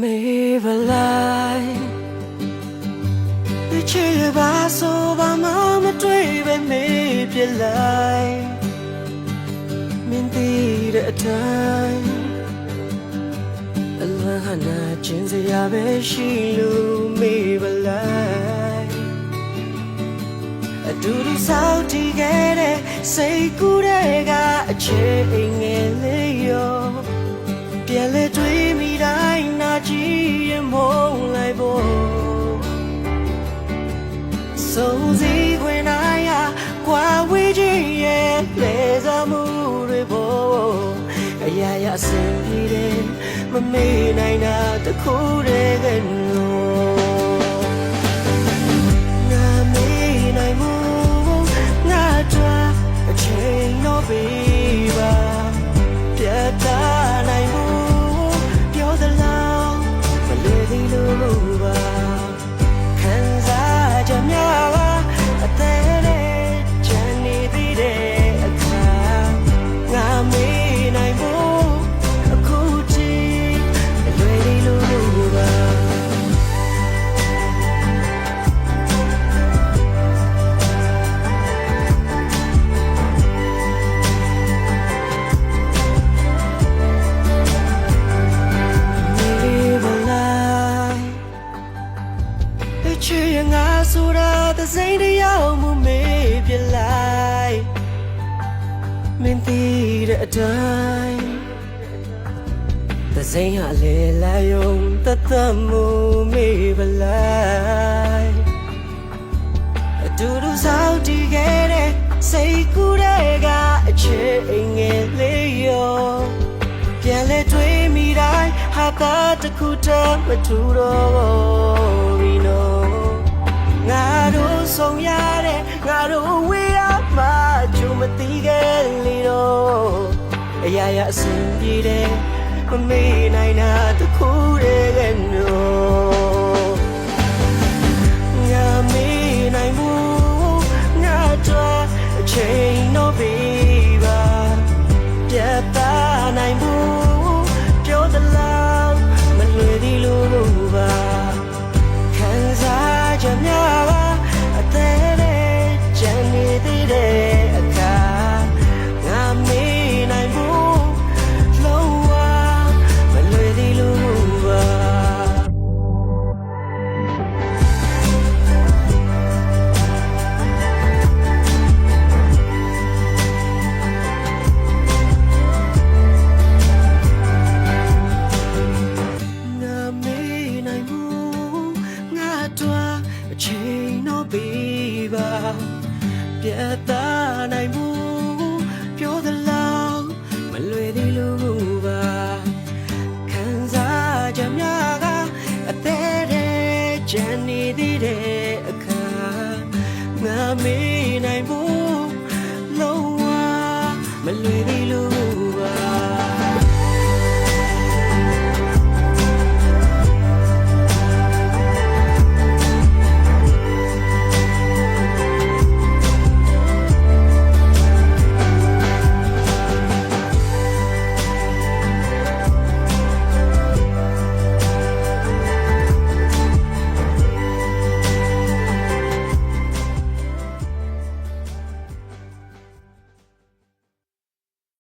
မေဘလိုက်ချေပါဆိုပါမမတွေ့ပဲမေပြလိုက်မင်းတည်တဲ့အတိုင်းအလွန်ဟနာချင်းစရာပဲရှိလို့မေဘလိုက်အတူတူစောင့်တည်ခဲ့တဲ့စိတ်ကူးတဲ့ကအချိန်ငယ်လေးရော ဆုံးစည်းခွင်တိုင်းဟာကွာဝေးခြင်းရဲ့လေစားမှုတွေဖို့အရာရာအဆင်ပြေတယ်မမေ့နိုင်တာတစ်ခုတည်းကလို့ ဆိုတာသစိမ့်တရားမှုမေးပြလိုက်မင်းတည်တဲ့အတိုင်းသစိမ့်ဟာလေလာယုံတသက်မှုမေးပလိုက်အတူတူစောင့်တည်ခဲ့တဲ့စိတ်ကူးတဲ့ကအချိန်ငယ်လေးရောပြန်လဲတွေးမိတိုင်းဟာတာတစ်ခုတည်းမထူတော့ဘူးနော်ငါတို့ ဆုံးရတဲ့ငါတို့ဝေးရမှကြုံမသိခဲ့လေတော့အရာရာအဆင်ပြေတယ်မမေ့နိုင်တာတစ်ခုတည်းကနော် အချိန်တော့ပြီပါပြတ်သားနိုင်မှုပြောသလားမလွယ်သေးလို့ပါခံစားချက်များကအသေးတဲ့ချန်နေသေးတဲ့အခါငါမေးနိုင်မှုလုံးဝမလွယ်သေးလို့